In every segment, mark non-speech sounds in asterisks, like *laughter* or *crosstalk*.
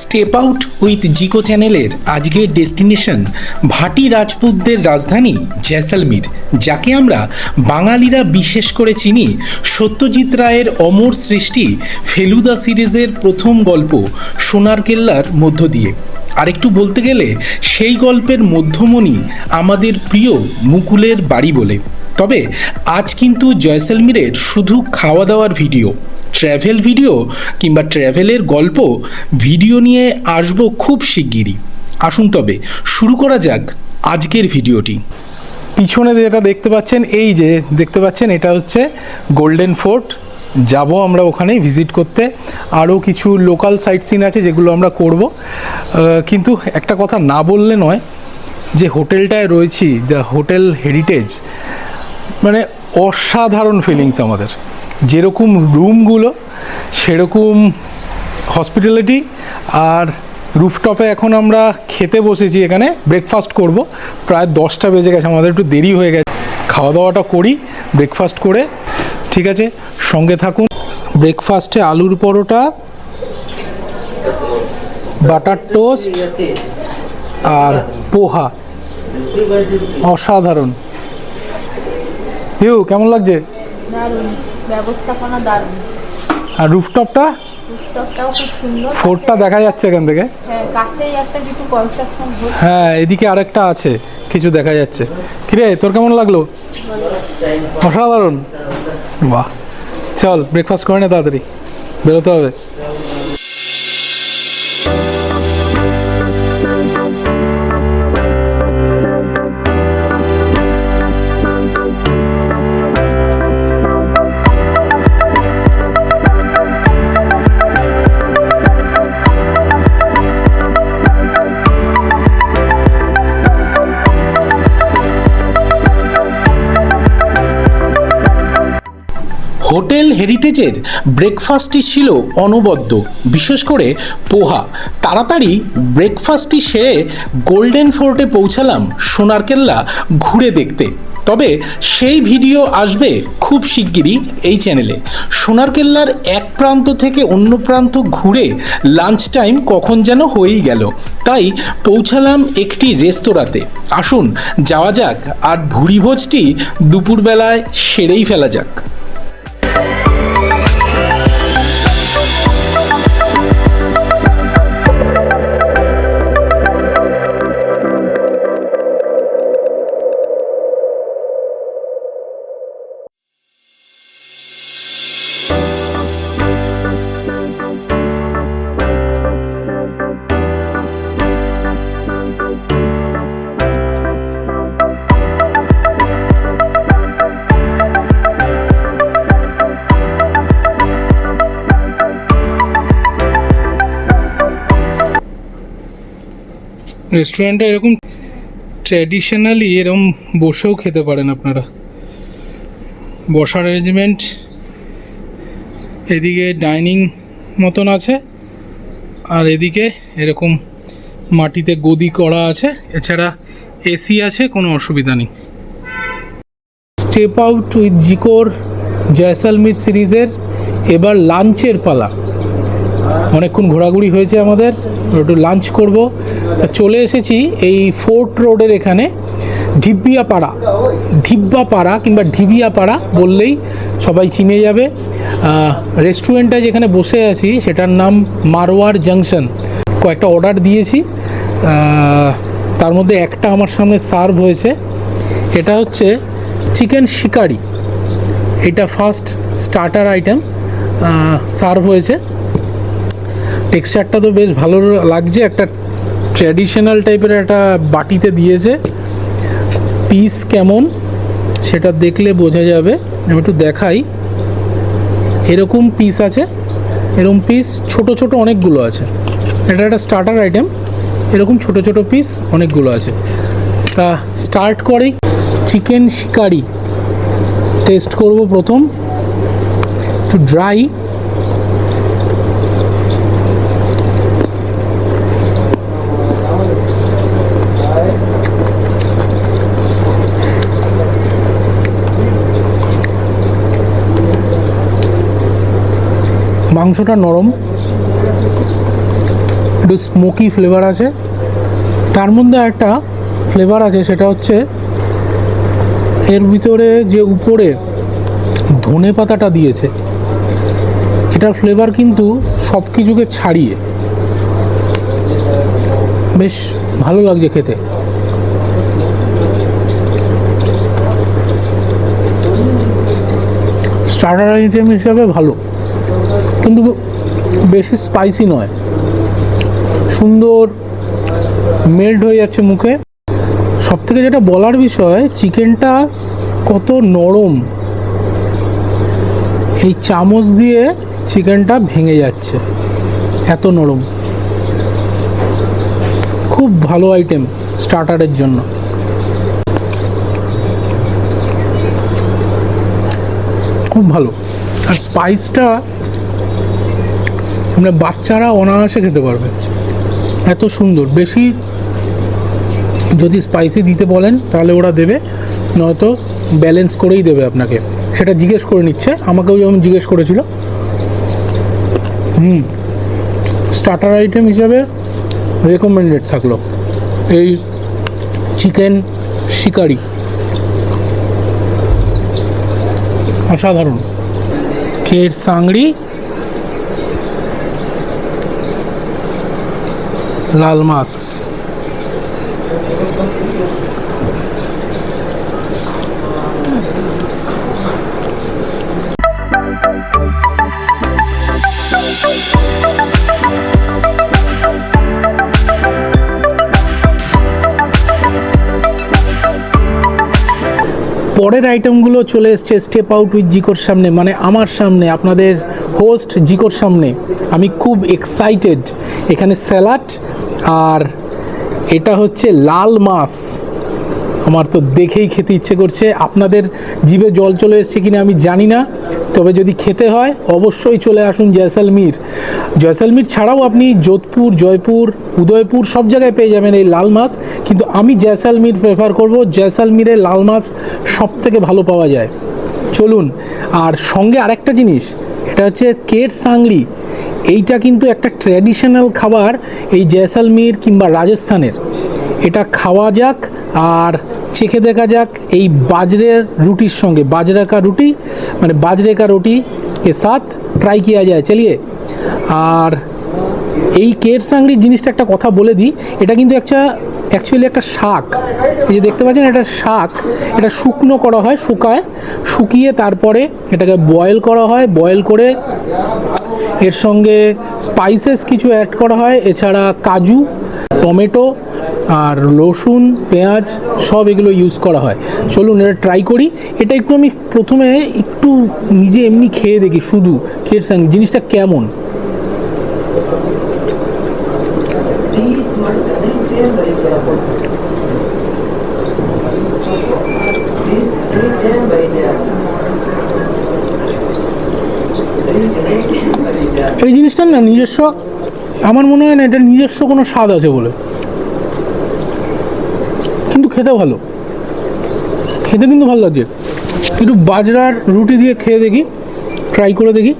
Step out with জিকো চ্যানেলের আজকের destination ভাটি রাজপুতদের রাজধানী জয়সালমীর যাকে আমরা বাঙালিরা বিশেষ করে চিনি। সত্যজিৎ রায়ের অমর সৃষ্টি ফেলুদা সিরিজের প্রথম গল্প সোনার কেল্লার মধ্য দিয়ে। আরেকটু বলতে গেলে সেই গল্পের মধ্যমণি আমাদের প্রিয় মুকুলের বাড়ি বলে। তবে আজ কিন্তু জয়সালমীরের শুধু খাওয়া দাওয়ার ভিডিও, ট্র্যাভেল ভিডিও কিংবা ট্র্যাভেলের গল্প ভিডিও নিয়ে আসব খুব শিগগিরই। আসুন তবে শুরু করা যাক আজকের ভিডিওটি। পিছনে যেটা দেখতে পাচ্ছেন, এই যে দেখতে পাচ্ছেন, এটা হচ্ছে গোল্ডেন ফোর্ট যাব আমরা ওখানে ভিজিট করতে। আরও কিছু লোকাল সাইট সিন আছে যেগুলো আমরা করব। কিন্তু একটা কথা না বললে নয় যে হোটেলটায় রয়েছি, দ্য হোটেল হেরিটেজ। মানে অসাধারণ ফিলিংস আমাদের। যেরকম রুমগুলো সেরকম হসপিটালিটি আর রুফটপে এখন আমরা খেতে বসেছি এখানে ব্রেকফাস্ট করব। প্রায় দশটা বেজে গেছে, আমাদের একটু দেরি হয়ে গেছে। খাওয়া দাওয়াটা করি ব্রেকফাস্ট করে, ঠিক আছে? সঙ্গে থাকুন। ব্রেকফাস্টে আলুর পরোটা, বাটার টোস্ট আর পোহা। অসাধারণ। ইউ কেমন লাগছে? দারুণ। ব্যবস্থাপনা দারুণ। আর রুফটপটা ফোর্টটা দেখা যাচ্ছে এখান থেকে? হ্যাঁ হ্যাঁ এদিকে আরেকটা আছে কিছু দেখা যাচ্ছে। কিরে তোর কেমন লাগল? অসাধারণ। বাহ। চল ব্রেকফাস্ট করে নে তাড়াতাড়ি। বেরোতে হবে। হোটেল হেরিটেজের ব্রেকফাস্টটি ছিল অনবদ্য, বিশেষ করে পোহা। তাড়াতাড়ি ব্রেকফাস্টটি সেরে গোল্ডেন ফোর্টে পৌঁছালাম সোনার কেল্লা ঘুরে দেখতে। তবে সেই ভিডিও আসবে খুব শিগগিরই এই চ্যানেলে। সোনার কেল্লার এক প্রান্ত থেকে অন্য প্রান্ত ঘুরে লাঞ্চ টাইম কখন যেন হয়েই গেল। তাই পৌঁছালাম একটি রেস্তোরাঁতে। আসুন, যাওয়া যাক, আর ভুড়িভোজটি দুপুরবেলায় সেরেই ফেলা যাক। রেস্টুরেন্টে এরকম ট্র্যাডিশনালি এরকম বসেও খেতে পারেন আপনারা। বসার অ্যারেঞ্জমেন্ট এদিকে ডাইনিং মতন আছে, আর এদিকে এরকম মাটিতে গদি করা আছে। এছাড়া এসি আছে, কোনো অসুবিধা নেই। স্টেপ আউট উইথ জিকোর জয়সালমির সিরিজের এবার লাঞ্চের পালা। অনেকক্ষণ ঘোরাঘুরি হয়েছে আমাদের, একটু লাঞ্চ করব। চলে এসেছি এই ফোর্ট রোডের এখানে পাড়া ঢিব্বা পাড়া কিংবা ঢিবিয়া পাড়া বললেই সবাই চিনে যাবে। রেস্টুরেন্টটা যেখানে বসে আছি সেটার নাম মারোয়ার জাংশন। কয়েকটা অর্ডার দিয়েছি। তার মধ্যে একটা আমার সামনে সার্ভ হয়েছে। এটা হচ্ছে চিকেন শিকারি। এটা ফার্স্ট স্টার্টার আইটেম সার্ভ হয়েছে। টেক্সচারটা তো বেশ ভালো লাগছে। একটা ট্র্যাডিশনাল টাইপের একটা বাটিতে দিয়েছে। পিস কেমন, সেটা দেখলে বোঝা যাবে। আমি একটু দেখাই। এরকম পিস আছে। এরকম পিস ছোট ছোট অনেকগুলো আছে। এটা একটা স্টার্টার আইটেম এরকম ছোট ছোট পিস অনেকগুলো আছে। তা স্টার্ট করেই চিকেন শিকারি টেস্ট করব প্রথম। একটু ড্রাই মাংসটা নরম। একটু স্মোকি ফ্লেভার আছে। তার মধ্যে একটা ফ্লেভার আছে, সেটা হচ্ছে এর ভিতরে যে উপরে ধনে পাতাটা দিয়েছে, এটার ফ্লেভার কিন্তু সব কিছুকে ছাড়িয়ে বেশ ভালো লাগছে খেতে। স্টার্টার আইটেম হিসাবে ভালো। কিন্তু বেশি স্পাইসি নয়। সুন্দর মেল্ট হয়ে যাচ্ছে মুখে। সব থেকে যেটা বলার বিষয় চিকেনটা কত নরম। এই চামচ দিয়ে চিকেনটা ভেঙে যাচ্ছে। এত নরম। খুব ভালো আইটেম স্টার্টারের জন্য। খুব ভালো। আর স্পাইসটা মানে বাচ্চারা অনায়াসে খেতে পারবে। এত সুন্দর। বেশি যদি স্পাইসি দিতে বলেন, তাহলে ওরা দেবে। নয়তো ব্যালেন্স করেই দেবে আপনাকে। সেটা জিজ্ঞেস করে নিচ্ছে। আমাকেও যেমন জিজ্ঞেস করেছিল। হুম। স্টার্টার আইটেম হিসাবে রেকমেন্ডেড থাকল। এই চিকেন শিকারি। অসাধারণ। ক্ষীর, সাংড়ি লাল মাছ। পরের আইটেমগুলো চলে এসছে স্টেপ আউট উইথ জিকোর সামনে। মানে আমার সামনে, আপনাদের হোস্ট জিকোর সামনে। আমি খুব এক্সাইটেড এখানে স্যালাড আর এটা হচ্ছে লাল মাছ। আমার তো দেখেই খেতে ইচ্ছে করছে। আপনাদের জিভে জল চলে এসছে কিনা আমি জানি না, তবে যদি খেতে হয়, অবশ্যই চলে আসুন জয়সালমীর। জয়সালমীর ছাড়াও আপনি যোধপুর, জয়পুর, উদয়পুর সব জায়গায় পেয়ে যাবেন এই লাল মাছ। কিন্তু আমি জয়সালমীর প্রেফার করব জয়সালমীরে লাল মাছ সব থেকে ভালো পাওয়া যায়। চলুন, আর সঙ্গে আরেকটা জিনিস, এটা হচ্ছে কেট সাংড়ি। এইটা কিন্তু একটা ট্র্যাডিশনাল খাবার এই জয়সালমীর কিংবা রাজস্থানের। এটা খাওয়া যাক আর চেখে দেখা যাক এই বাজরের রুটির সঙ্গে। বাজরা কা রুটি মানে বাজরে কা রুটি কে সাথ ট্রাই কিয়া যায়। চলিয়ে, আর এই কেট সাংড়ির জিনিসটা একটা কথা বলে দিই। এটা কিন্তু একটা অ্যাকচুয়ালি একটা শাক। এই যে দেখতে পাচ্ছেন এটা শাক। এটা শুকনো করা হয়, শুকায়, শুকিয়ে তারপরে এটাকে বয়েল করা হয়। বয়েল করে এর সঙ্গে স্পাইসেস কিছু অ্যাড করা হয়, এছাড়া কাজু, টমেটো আর রসুন, পেঁয়াজ সব এগুলো ইউজ করা হয়। চলুন এটা ট্রাই করি। এটা একটু আমি প্রথমে একটু নিজে এমনি খেয়ে দেখি, শুধু খেয়ে সঙ্গে জিনিসটা কেমন? এই জিনিসটা না নিজস্ব, আমার মনে হয় না এটা নিজস্ব কোনো স্বাদ আছে বলে। কিন্তু খেতে ভালো। খেতে কিন্তু ভালো লাগছে। একটু বাজরার রুটি দিয়ে খেয়ে দেখি ট্রাই করে দেখি।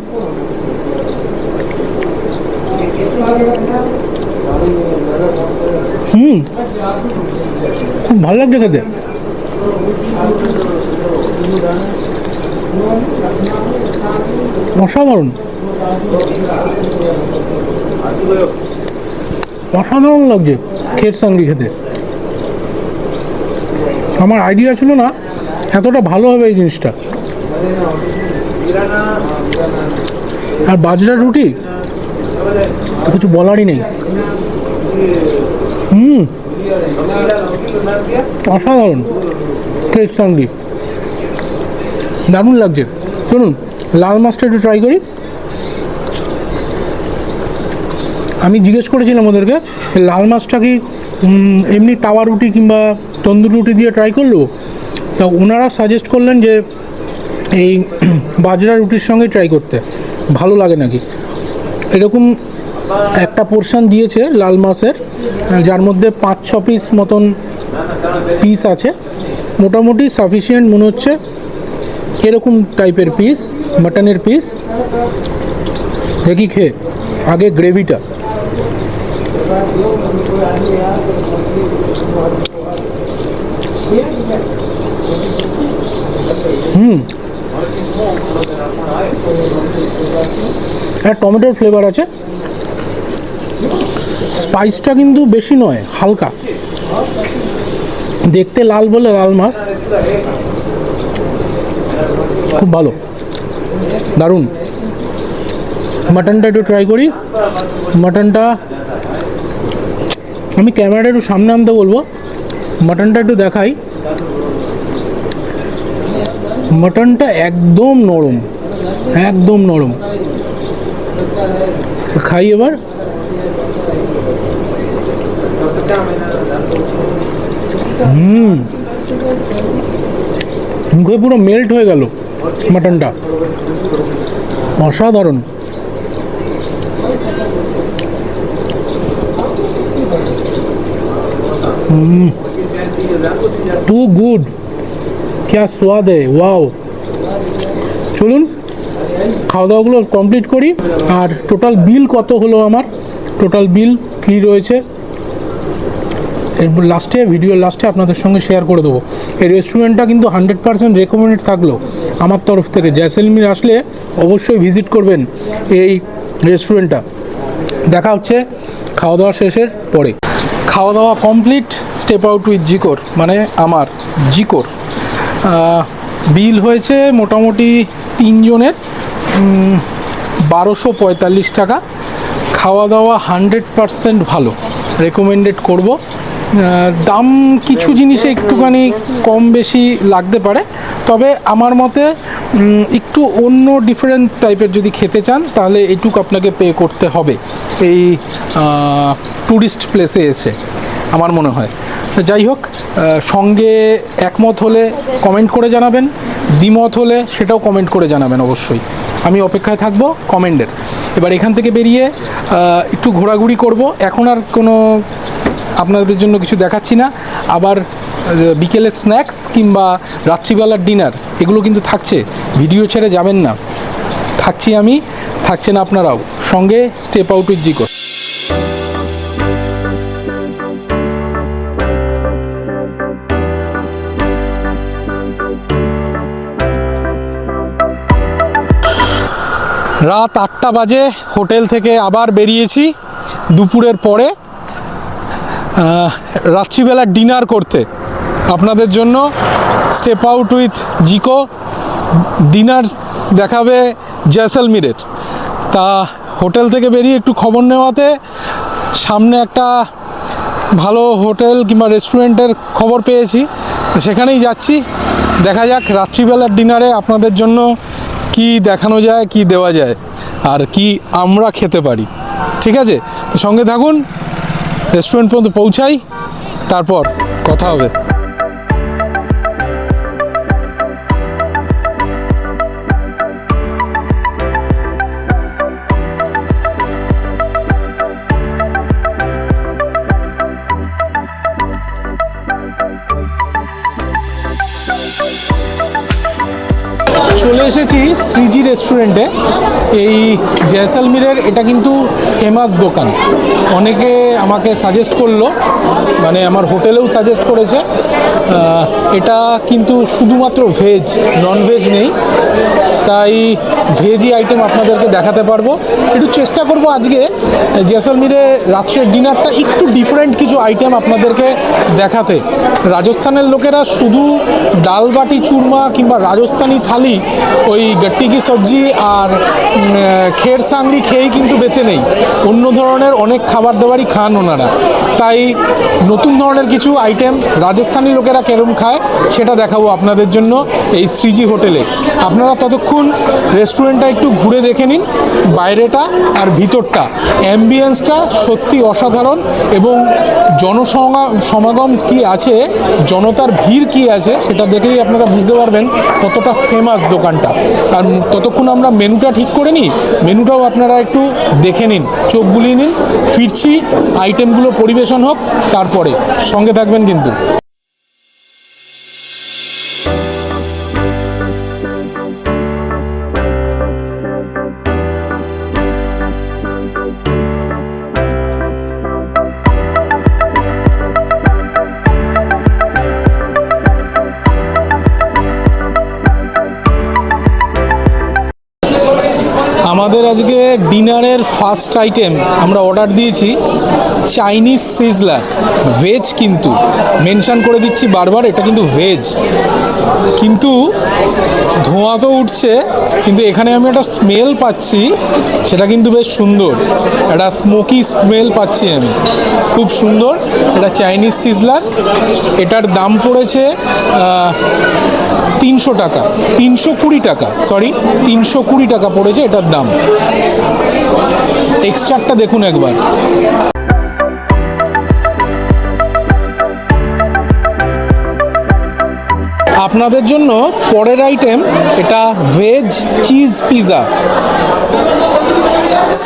হুম, খুব ভালো লাগছে খেতে। অসাধারণ। অসাধারণ লাগছে ক্ষেত সাঙ্গি খেতে। আমার আইডিয়া ছিল না এতটা ভালো হবে এই জিনিসটা। আর বাজরা রুটি কিছু বলারই নেই। হুম, অসাধারণ ক্ষেত সাঙ্গি। দারুণ লাগছে। চলুন লাল মাছটা একটু ট্রাই করি। আমি জিজ্ঞেস করেছিলাম ওদেরকে, লাল মাছটা কি এমনি তাওয়া রুটি কিংবা তন্দুর রুটি দিয়ে ট্রাই করল? তা ওনারা সাজেস্ট করলেন যে, এই *clears throat* বাজরা রুটির সঙ্গে ট্রাই করতে। ভালো লাগে নাকি? এরকম একটা পোর্শন দিয়েছে লাল মাছের, যার মধ্যে পাঁচ, ছ পিস মতন পিস আছে। মোটামুটি সাফিসিয়েন্ট মনে হচ্ছে এরকম টাইপের পিস মাটনের পিস দেখি খেয়ে। আগে গ্রেভিটা হুম। একটা টমেটোর ফ্লেভার আছে। স্পাইসটা কিন্তু বেশি নয়, হালকা। দেখতে লাল বলে লাল মাছ। খুব ভালো। দারুণ। মাটনটা একটু ট্রাই করি। মাটনটা আমি ক্যামেরাটা একটু সামনে আনতে বলব। মাটনটা একটু দেখাই। মাটনটা একদম নরম। একদম নরম। খাই এবার। হুম। মুখে পুরো মেল্ট হয়ে গেল। মাটনটা। অসাধারণ। টু গুড ক্যা স্বাদ ওয়াও চলুন খাওয়া দাওয়াগুলো কমপ্লিট করি। আর টোটাল বিল কত হলো আমার? টোটাল বিল কী রয়েছে? এরপর লাস্টে ভিডিও লাস্টে আপনাদের সঙ্গে শেয়ার করে দেবো। এই রেস্টুরেন্টটা কিন্তু হান্ড্রেড পার্সেন্ট রেকমেন্ডেড থাকল। আমার তরফ থেকে জয়সলমীর আসলে অবশ্যই ভিজিট করবেন এই রেস্টুরেন্টটা দেখা হচ্ছে খাওয়া দাওয়া শেষের পরে। খাওয়া দাওয়া কমপ্লিট স্টেপ আউট উইথ জিকোর মানে আমার জিকোর বিল হয়েছে মোটামুটি তিনজনের বারোশো পঁয়তাল্লিশ টাকা। খাওয়া দাওয়া হান্ড্রেড পারসেন্ট ভালো রেকমেন্ডেড করব। দাম কিছু জিনিসে একটুখানি কম বেশি লাগতে পারে। তবে আমার মতে একটু অন্য ডিফারেন্ট টাইপের যদি খেতে চান, তাহলে এইটুকু আপনাকে পে করতে হবে। এই ট্যুরিস্ট প্লেসে এসে, আমার মনে হয়। যাই হোক সঙ্গে একমত হলে কমেন্ট করে জানাবেন, দ্বিমত হলে সেটাও কমেন্ট করে জানাবেন অবশ্যই। আমি অপেক্ষায় থাকব কমেন্টের এবার এখান থেকে বেরিয়ে একটু ঘোরাঘুরি করব। এখন আর কোনো আপনাদের জন্য কিছু দেখাচ্ছি না। আবার বিকেলে স্ন্যাক্স কিংবা রাত্রিবেলার ডিনার, এগুলো কিন্তু থাকছে। ভিডিও ছেড়ে যাবেন না। থাকছি আমি, থাকছেন আপনারাও। সঙ্গে স্টেপ আউট উইথ জিকো রাত আটটা বাজে, হোটেল থেকে আবার বেরিয়েছি। দুপুরের পরে রাত্রিবেলা ডিনার করতে। আপনাদের জন্য step out with Zico dinner দেখাবে জয়সলমীরের তা হোটেল থেকে বেরিয়ে একটু খবর নেওয়াতে সামনে একটা ভালো হোটেল কিংবা রেস্টুরেন্টের খবর পেয়েছি। সেখানেই যাচ্ছি। দেখা যাক রাত্রিবেলার ডিনারে আপনাদের জন্য কি দেখানো যায়, কি দেওয়া যায়, আর কি আমরা খেতে পারি। ঠিক আছে? তো সঙ্গে থাকুন রেস্টুরেন্ট পর্যন্ত পৌঁছাই, তারপর কথা হবে। চলে এসেছি শ্রীজি রেস্টুরেন্টে। এই জয়সালমিরের এটা কিন্তু ফেমাস দোকান। অনেকে আমাকে সাজেস্ট করল মানে আমার হোটেলেও সাজেস্ট করেছে। এটা কিন্তু শুধুমাত্র ভেজ নন ভেজ নেই। তাই ভেজি আইটেম আপনাদেরকে দেখাতে পারব। একটু চেষ্টা করব আজকে জয়সলমীরে রাত্রের ডিনারটা একটু ডিফারেন্ট কিছু আইটেম আপনাদেরকে দেখাতে। রাজস্থানের লোকেরা শুধু ডাল বাটি চুরমা কিংবা রাজস্থানি থালি, ওই গাট্টি কি সবজি আর খের সাংরি খেয়েই কিন্তু বেঁচে নেই। অন্য ধরনের অনেক খাবার দাবারই খান ওনারা। তাই নতুন ধরনের কিছু আইটেম রাজস্থানি লোকেরা কেরম খায়, সেটা দেখাবো আপনাদের জন্য এই শ্রীজি হোটেলে। আপনারা ততক্ষণ রেস্টুরেন্টটা একটু ঘুরে দেখে নিন, বাইরেটা আর ভিতরটা। অ্যাম্বিয়েন্সটা সত্যি অসাধারণ এবং জনসমা সমাগম কি আছে, জনতার ভিড় কি আছে, সেটা দেখলেই আপনারা বুঝতে পারবেন কতটা ফেমাস দোকানটা। আর ততক্ষণ আমরা মেনুটা ঠিক করে নিই মেনুটাও আপনারা একটু দেখে নিন, চোখ বুলিয়ে নিন, ফিরছি আইটেমগুলো পরিবেশন হোক, তারপরে। সঙ্গে থাকবেন কিন্তু। আমাদের আজকে ডিনারের ফার্স্ট আইটেম আমরা অর্ডার দিয়েছি চাইনিজ সিজলার ভেজ কিন্তু। মেনশান করে দিচ্ছি বারবার, এটা কিন্তু ভেজ কিন্তু ধোঁয়া তো উঠছে, কিন্তু এখানে আমি একটা স্মেল পাচ্ছি, সেটা কিন্তু বেশ সুন্দর। একটা স্মোকি স্মেল পাচ্ছি আমি। খুব সুন্দর, এটা চাইনিজ সিজলার এটার দাম পড়েছে তিনশো টাকা, তিনশো কুড়ি টাকা সরি তিনশো কুড়ি টাকা পড়েছে এটার দাম। টেক্সচারটা দেখুন একবার। আপনাদের জন্য পরের আইটেম এটা ভেজ চিজ পিৎজা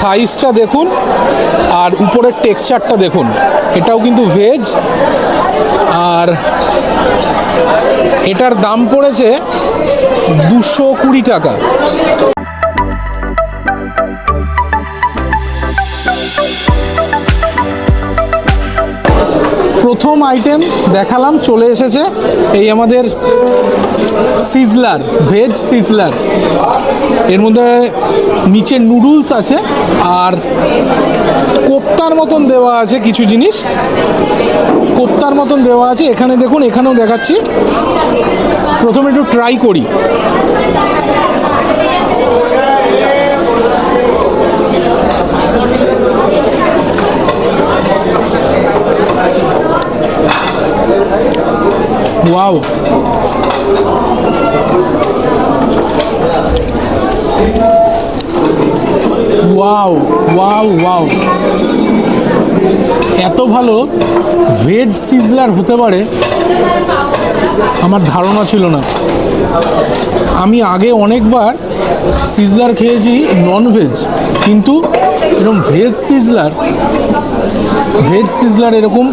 সাইজটা দেখুন আর উপরের টেক্সচারটা দেখুন। এটাও কিন্তু ভেজ আর এটার দাম পড়েছে দুশো কুড়ি টাকা। প্রথম আইটেম দেখালাম, চলে এসেছে এই আমাদের সিজলার ভেজ সিজলার এর মধ্যে নিচে নুডলস আছে আর কোপ্তার মতন দেওয়া আছে কিছু জিনিস। কোপ্তার মতন দেওয়া আছে। এখানে দেখুন, এখানেও দেখাচ্ছি। প্রথমে একটু ট্রাই করি। ওয়াও ওয়াও ওয়াও ওয়াও এত ভালো ভেজ সিজলার হতে পারে, আমার ধারণা ছিল না। আমি আগে অনেকবার সিজলার খেয়েছি নন ভেজ কিন্তু এরকম ভেজ সিজলার ভেজ সিজলার এরকম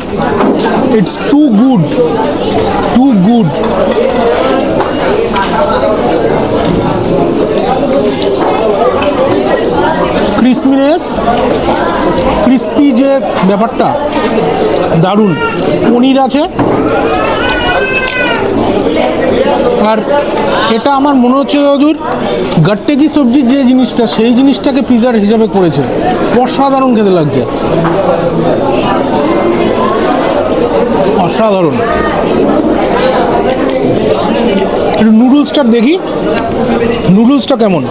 it's too good too good crispiness crispy যে ব্যাপারটা, দারুণ। পনির আছে। আর এটা আমার মনে হচ্ছে যদুর গাট্টে কি সবজির যে জিনিসটা, সেই জিনিসটাকে পিজার হিসাবে করেছে। অসাধারণ খেতে লাগছে। অসাধারণ। নুডলসটা দেখি। নুডলসটা কেমন?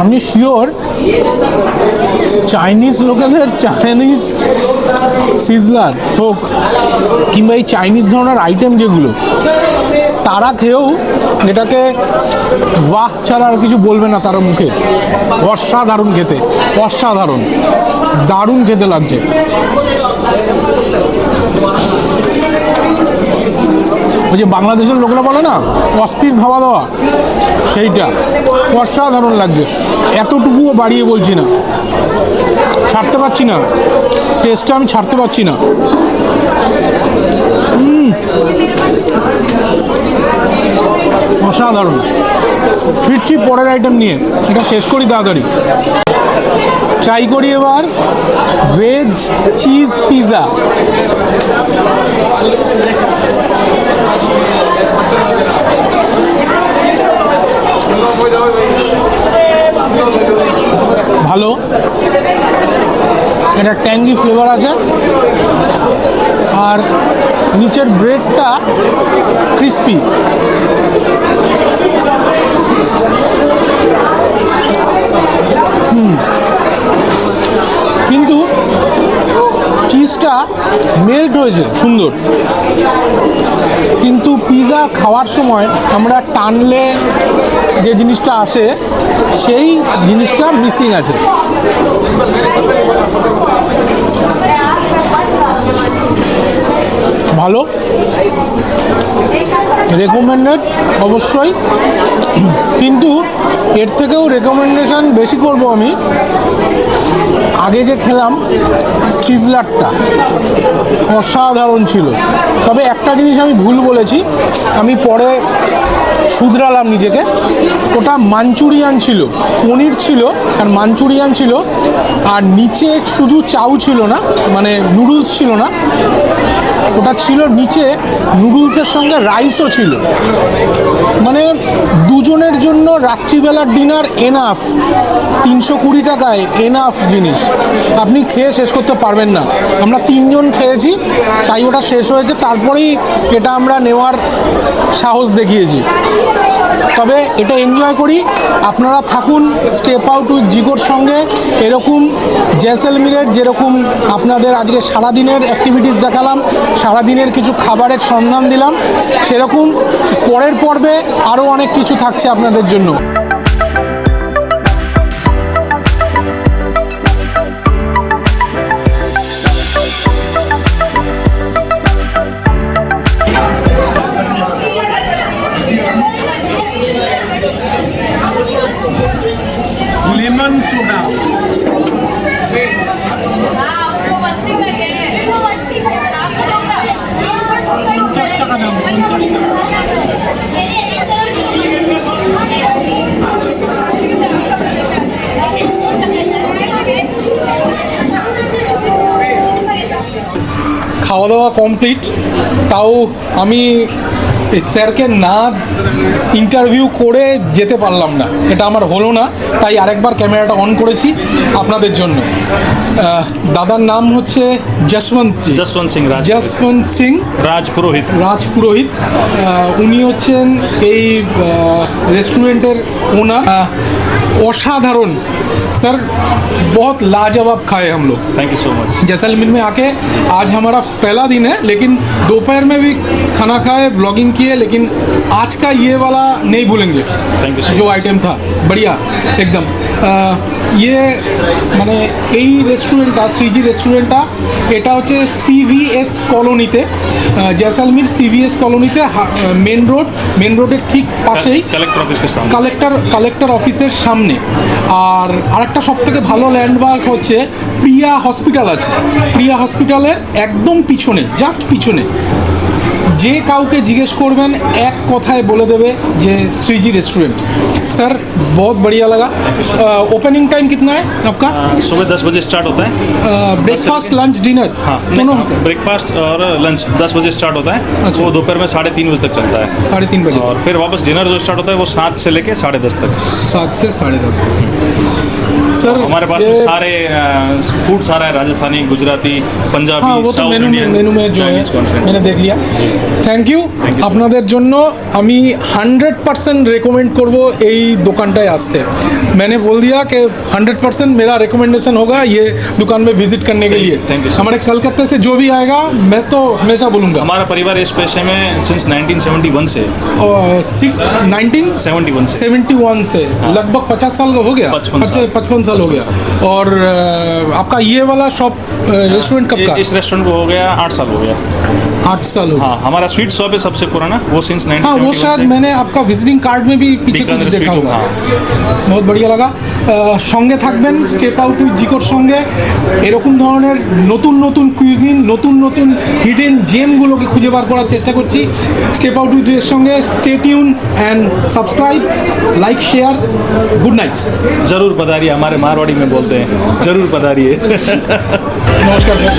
আমি শিওর চাইনিজ লোকেদের চাইনিজ সিজলার হোক, কিংবা এই চাইনিজ ধরনের আইটেম যেগুলো। তারা খেয়েও এটাকে, বাহ, ছাড়া আর কিছু বলবে না তার মুখে। অসাধারণ খেতে, অসাধারণ। দারুণ খেতে লাগছে। ওই যে বাংলাদেশের লোকরা বলে না, অস্থির খাওয়া দাওয়া, সেইটা। অসাধারণ লাগছে। এতটুকুও বাড়িয়ে বলছি না। ছাড়তে পারছি না। টেস্টটা আমি ছাড়তে পারছি না। অসাধারণ। ফিরছি পরের আইটেম নিয়ে। এটা শেষ করি তাড়াতাড়ি। ট্রাই করি এবার। ভেজ চিজ পিৎজা ভালো। এটা ট্যাঙ্গি ফ্লেভার আছে। আর নিচের ব্রেডটা ক্রিস্পি। কিন্তু চিজটা মেল্ট হয়েছে, সুন্দর। কিন্তু পিৎজা খাওয়ার সময় আমরা টানলে যে জিনিসটা আসে, সেই জিনিসটা মিসিং আছে। ভালো? রেকমেন্ডেড অবশ্যই। কিন্তু এর থেকেও রেকমেন্ডেশন বেশি করব আমি। আগে যে খেলাম, সিজলারটা অসাধারণ ছিল। তবে একটা জিনিস আমি ভুল বলেছি, আমি পরে শুধরালাম নিজেকে। ওটা মাঞ্চুরিয়ান ছিল, পনির ছিল, আর মাঞ্চুরিয়ান ছিল, আর নিচে শুধু চাউ ছিল না মানে নুডলস ছিল না। ওটা ছিল নিচে নুডলসের সঙ্গে রাইসও ছিল। মানে দুজনের জন্য রাত্রিবেলার ডিনার এনাফ তিনশো কুড়ি টাকায় এনাফ জিনিস। আপনি খেয়ে শেষ করতে পারবেন না। আমরা তিনজন খেয়েছি, তাই ওটা শেষ হয়েছে। তারপরেই এটা আমরা নেওয়ার সাহস দেখিয়েছি। তবে এটা এনজয় করি। আপনারা থাকুন স্টেপ আউট উইথ জিগোর সঙ্গে। এরকম জেসেলমিরের যেরকম আপনাদের আজকে সারাদিনের অ্যাক্টিভিটিস দেখালাম সারাদিনের কিছু খাবারের সন্ধান দিলাম। সেরকম পরের পর্বে আরও অনেক কিছু থাকছে আপনাদের জন্য। কমপ্লিট তাও আমি স্যারকে না ইন্টারভিউ করে যেতে পারলাম না। এটা আমার হলো না, তাই আরেকবার ক্যামেরাটা অন করেছি আপনাদের জন্য। দাদার নাম হচ্ছে যশবন্ত জি जसवंत सिंह राज যশবন্ত সিং राज पुरोहित রাজ পুরোহিত আহ, উনি হচ্ছেন এই রেস্টুরেন্টের ওনার আহ, অসাধারণ স্যার बहुत लाजवाब खाए हम लोग thank you so much Jaisalmer में आके आज हमारा पहला दिन है लेकिन दोपहर में भी खाना खाए ब्लॉगिंग किए लेकिन आज का ये वाला नहीं भूलेंगे Thank you so जो much. आइटम था बढ़िया एकदम আহ, ইয়ে মানে এই রেস্টুরেন্টটা শ্রীজি রেস্টুরেন্টটা এটা হচ্ছে সিভিএস কলোনিতে জয়সালমির সিভিএস কলোনিতে মেন রোড মেন রোডের ঠিক পাশেই কালেক্টর কালেক্টর কালেক্টর অফিসের সামনে। আর আরেকটা সব থেকে ভালো ল্যান্ডমার্ক হচ্ছে প্রিয়া হসপিটাল আছে। প্রিয়া হসপিটালের একদম পিছনে জাস্ট পিছনে। যে কাউকে জিজ্ঞেস করবেন এক কথায় বলে দেবে যে শ্রীজি रेस्टोरेंट सर बहुत बढ़िया लगा ओपनिंग टाइम कितना है आपका सुबह दस बजे स्टार्ट होता है ब्रेकफास्ट लंच डिनर हाँ दोनों होता है ब्रेकफास्ट और लंच दस बजे स्टार्ट होता है अच्छा। वो दोपहर में साढ़े तीन बजे तक चलता है साढ़े तीन बजे और फिर वापस डिनर जो स्टार्ट होता है वो सात से लेके साढ़े दस तक सात से साढ़े दस तक सर हमारे पास तो सारे फ़ूड सारा है राजस्थानी गुजराती पंजाबी हाँ, वो तो मेनू मेनू में जो है मैंने देख लिया। থ্যাংক ইউ আপনাদের জন্য আমি হান্ড্রেড পার্সেন্ট রেকমেন্ড করবো এই দোকানটায় আসতে। मैंने बोल दिया कि 100 परसेंट मेरा रेकमेंडेशन होगा ये दुकान में विज़िट करने के लिए। हमारे कलकत्ते से जो भी आएगा मैं तो हमेशा बोलूँगा। हमारा परिवार इस पेशे में सिंस 1971 से। नाइनटीन सेवेंटी वन से। हाँ। लगभग पचास साल का हो गया। पचपन साल हो गया। और आपका ये वाला शॉप रेस्टोरेंट कब का? इस रेस्टोरेंट को हो गया आठ साल हो गया। आठ साल हो गया हाँ हमारा स्वीट शॉप है सबसे पुराना वो सिंस हाँ वो 1971 शायद से मैंने आपका विजिटिंग कार्ड में भी पीछे कुछ बीकानेर देखा स्वीट होगा हाँ বহুত বড়িয়া লাগা আহ, সঙ্গে থাকবেন স্টেপ আউট উইথ জিকোর সঙ্গে এরকম ধরনের নতুন নতুন কুইজিন নতুন নতুন হিডেন জেমগুলোকে খুঁজে বার করার চেষ্টা করছি স্টেপ আউট উইথ এর সঙ্গে stay tune and subscribe like share good night जरूर पधारिए हमारे मारवाड़ी में बोलते हैं जरूर पधारिए নমস্কার স্যার